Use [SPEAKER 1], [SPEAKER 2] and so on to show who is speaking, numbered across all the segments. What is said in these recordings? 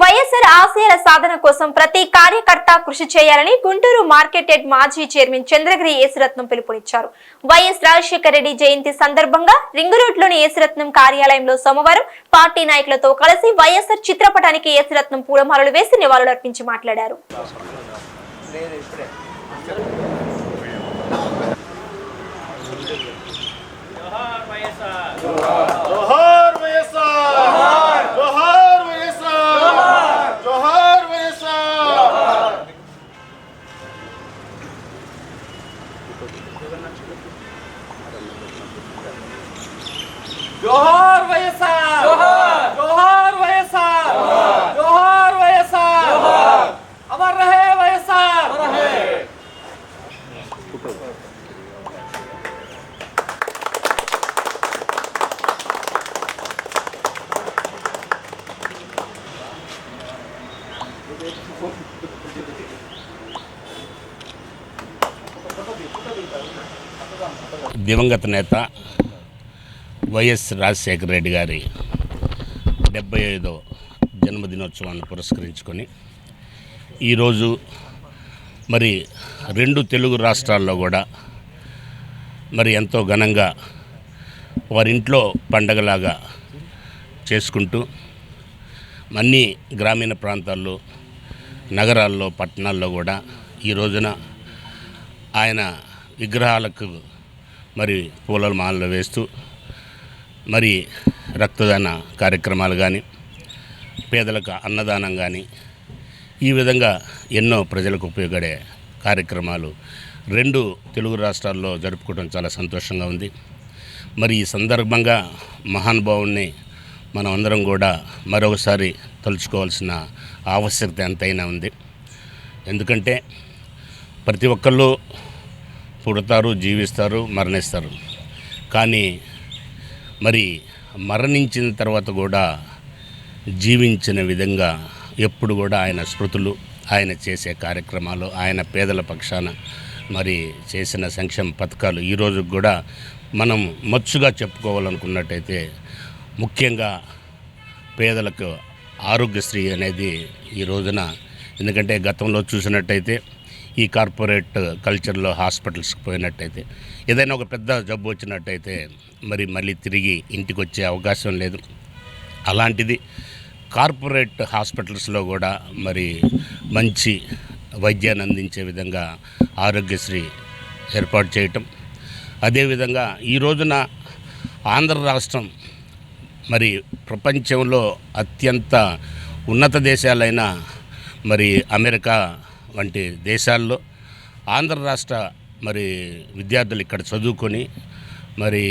[SPEAKER 1] వైఎస్ఆర్ ఆశయాల సాధన కోసం ప్రతి కార్యకర్త కృషి చేయాలని గుంటూరు మార్కెట్ మాజీ చైర్మన్ చంద్రగిరి యేసురత్నం పిలుపునిచ్చారు. వైఎస్ రాజశేఖర రెడ్డి జయంతి సందర్భంగా రింగు రోడ్లోని యేసురత్నం కార్యాలయంలో సోమవారం పార్టీ నాయకులతో కలిసి వైఎస్ఆర్ చిత్రపటానికి యేసురత్నం పూలమాలలు వేసి నివాళులర్పించి మాట్లాడారు.
[SPEAKER 2] జోహార్ వైఎస్ఆర్ జోహార్ జోహార్ వైఎస్ఆర్ జోహార్ వైఎస్ఆర్ అమర్ రహే వైఎస్ఆర్
[SPEAKER 3] దివంగత నేత వైఎస్ రాజశేఖర రెడ్డి గారి డెబ్బై ఐదో జన్మదినోత్సవాన్ని పురస్కరించుకొని ఈరోజు మరి రెండు తెలుగు రాష్ట్రాల్లో కూడా మరి ఎంతో ఘనంగా వారింట్లో పండగలాగా చేసుకుంటూ అన్ని గ్రామీణ ప్రాంతాల్లో నగరాల్లో పట్టణాల్లో కూడా ఈ రోజున ఆయన విగ్రహాలకు మరి పూల మాలలు వేస్తూ మరి రక్తదాన కార్యక్రమాలు కానీ పేదలకు అన్నదానం కానీ ఈ విధంగా ఎన్నో ప్రజలకు ఉపయోగపడే కార్యక్రమాలు రెండు తెలుగు రాష్ట్రాల్లో జరుపుకోవడం చాలా సంతోషంగా ఉంది. మరి ఈ సందర్భంగా మహానుభావుణ్ణి మనం అందరం కూడా మరొకసారి తలుచుకోవాల్సిన ఆవశ్యకత ఎంతైనా ఉంది. ఎందుకంటే ప్రతి ఒక్కళ్ళు పుడతారు జీవిస్తారు మరణిస్తారు. కానీ మరి మరణించిన తర్వాత కూడా జీవించిన విధంగా ఎప్పుడు కూడా ఆయన స్మృతులు ఆయన చేసే కార్యక్రమాలు ఆయన పేదల పక్షాన మరి చేసిన సంక్షేమ పథకాలు ఈరోజు కూడా మనం మచ్చుగా చెప్పుకోవాలనుకున్నట్టయితే ముఖ్యంగా పేదలకు ఆరోగ్యశ్రీ అనేది ఈ రోజున ఎందుకంటే గతంలో చూసినట్టయితే ఈ కార్పొరేట్ కల్చర్లో హాస్పిటల్స్కి పోయినట్టయితే ఏదైనా ఒక పెద్ద జబ్బు వచ్చినట్టయితే మరి మళ్ళీ తిరిగి ఇంటికి వచ్చే అవకాశం లేదు. అలాంటిది కార్పొరేట్ హాస్పిటల్స్లో కూడా మరి మంచి వైద్యాన్ని అందించే విధంగా ఆరోగ్యశ్రీ ఏర్పాటు చేయటం. అదేవిధంగా ఈ రోజున ఆంధ్ర రాష్ట్రం మరి ప్రపంచంలో అత్యంత ఉన్నత దేశాలైన మరి అమెరికా వంటి దేశాల్లో ఆంధ్ర రాష్ట్ర మరి విద్యార్థులు ఇక్కడ చదువుకొని మరి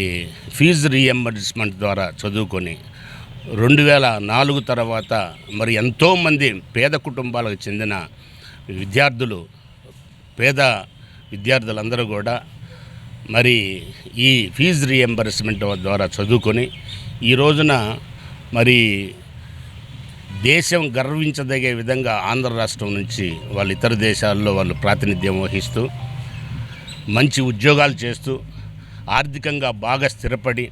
[SPEAKER 3] ఫీజు రీఎంబర్స్మెంట్ ద్వారా చదువుకొని రెండు వేల నాలుగు తర్వాత మరి ఎంతోమంది పేద కుటుంబాలకు చెందిన విద్యార్థులు పేద విద్యార్థులందరూ కూడా మరి ఈ ఫీజు రీఎంబర్స్మెంట్ ద్వారా చదువుకొని ఈ రోజున మరి దేశం గర్వించదగే విధంగా ఆంధ్ర రాష్ట్రం నుంచి వాళ్ళ ఇతర దేశాల్లో వాళ్ళు ప్రాతినిధ్యం వహిస్తూ మంచి ఉద్యోగాలు చేస్తూ ఆర్థికంగా బాగా స్థిరపడి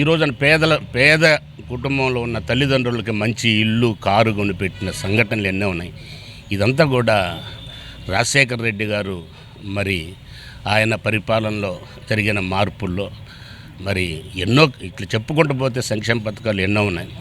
[SPEAKER 3] ఈ రోజున పేదల పేద కుటుంబంలో ఉన్న తల్లిదండ్రులకి మంచి ఇల్లు కారు కొనిపెట్టిన సంఘటనలు ఎన్నో ఉన్నాయి. ఇదంతా కూడా రాజశేఖర రెడ్డి గారు మరి ఆయన పరిపాలనలో జరిగిన మార్పుల్లో మరి ఎన్నో ఇట్లా చెప్పుకుంటూ పోతే సంక్షేమ పథకాలు ఎన్నో ఉన్నాయి.